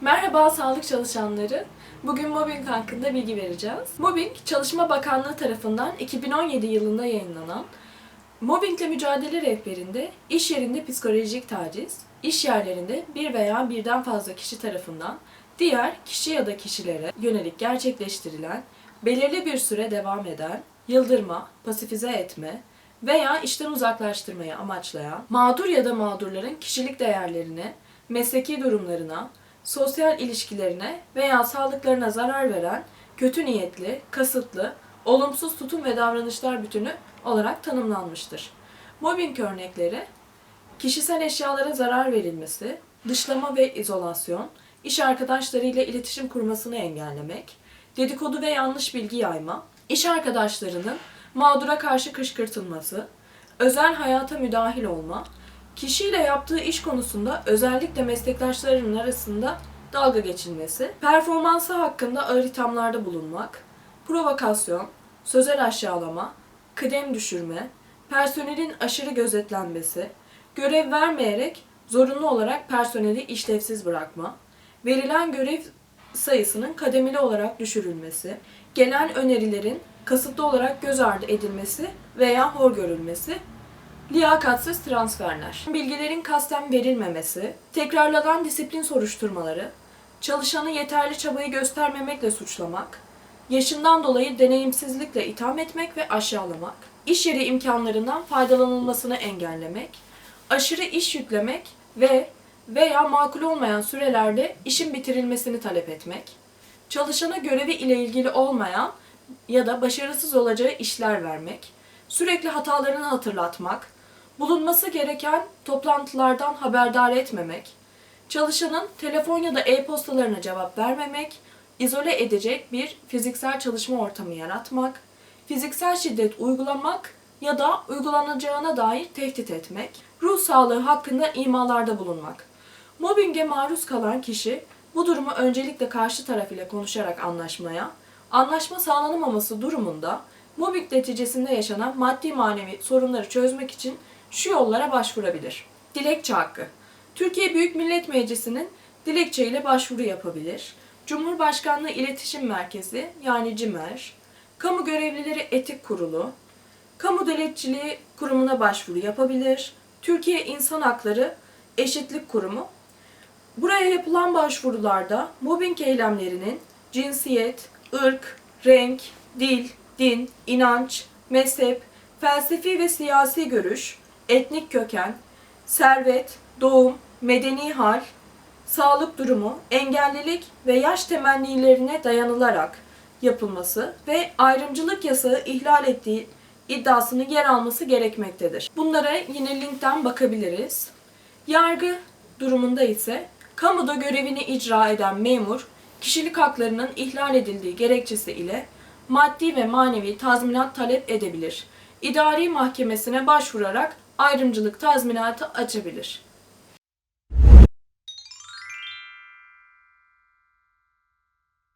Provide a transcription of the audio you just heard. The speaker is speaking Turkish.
Merhaba sağlık çalışanları. Bugün mobbing hakkında bilgi vereceğiz. Mobbing, Çalışma Bakanlığı tarafından 2017 yılında yayınlanan Mobbingle mücadele rehberinde iş yerinde psikolojik taciz, iş yerlerinde bir veya birden fazla kişi tarafından diğer kişi ya da kişilere yönelik gerçekleştirilen, belirli bir süre devam eden, yıldırma, pasifize etme veya işten uzaklaştırmayı amaçlayan, mağdur ya da mağdurların kişilik değerlerine, mesleki durumlarına, sosyal ilişkilerine veya sağlıklarına zarar veren kötü niyetli, kasıtlı, olumsuz tutum ve davranışlar bütünü olarak tanımlanmıştır. Mobbing örnekleri kişisel eşyalara zarar verilmesi, dışlama ve izolasyon, iş arkadaşlarıyla iletişim kurmasını engellemek, dedikodu ve yanlış bilgi yayma, iş arkadaşlarının mağdura karşı kışkırtılması, özel hayata müdahil olma, kişiyle yaptığı iş konusunda özellikle meslektaşlarının arasında dalga geçilmesi, performansı hakkında ağır ithamlarda bulunmak, provokasyon, sözel aşağılama, kıdem düşürme, personelin aşırı gözetlenmesi, görev vermeyerek zorunlu olarak personeli işlevsiz bırakma, verilen görev sayısının kademeli olarak düşürülmesi, gelen önerilerin kasıtlı olarak göz ardı edilmesi veya hor görülmesi, liyakatsız transferler, bilgilerin kasten verilmemesi, tekrarlanan disiplin soruşturmaları, çalışanı yeterli çabayı göstermemekle suçlamak, yaşından dolayı deneyimsizlikle itham etmek ve aşağılamak, iş yeri imkanlarından faydalanılmasını engellemek, aşırı iş yüklemek ve veya makul olmayan sürelerde işin bitirilmesini talep etmek, çalışana görevi ile ilgili olmayan ya da başarısız olacağı işler vermek, sürekli hatalarını hatırlatmak, bulunması gereken toplantılardan haberdar etmemek, çalışanın telefon ya da e-postalarına cevap vermemek, izole edecek bir fiziksel çalışma ortamı yaratmak, fiziksel şiddet uygulamak ya da uygulanacağına dair tehdit etmek, ruh sağlığı hakkında imalarda bulunmak. Mobbinge maruz kalan kişi bu durumu öncelikle karşı taraf ile konuşarak anlaşmaya, anlaşma sağlanamaması durumunda mobbing neticesinde yaşanan maddi manevi sorunları çözmek için şu yollara başvurabilir. Dilekçe hakkı. Türkiye Büyük Millet Meclisi'nin dilekçe ile başvuru yapabilir. Cumhurbaşkanlığı İletişim Merkezi yani CİMER, Kamu Görevlileri Etik Kurulu, Kamu Denetçiliği Kurumu'na başvuru yapabilir. Türkiye İnsan Hakları Eşitlik Kurumu. Buraya yapılan başvurularda mobbing eylemlerinin cinsiyet, ırk, renk, dil, din, inanç, mezhep, felsefi ve siyasi görüş, etnik köken, servet, doğum, medeni hal, sağlık durumu, engellilik ve yaş temennilerine dayanılarak yapılması ve ayrımcılık yasağı ihlal ettiği iddiasının yer alması gerekmektedir. Bunlara yine linkten bakabiliriz. Yargı durumunda ise kamuda görevini icra eden memur kişilik haklarının ihlal edildiği gerekçesi ile maddi ve manevi tazminat talep edebilir. İdari mahkemesine başvurarak ayrımcılık tazminatı açabilir.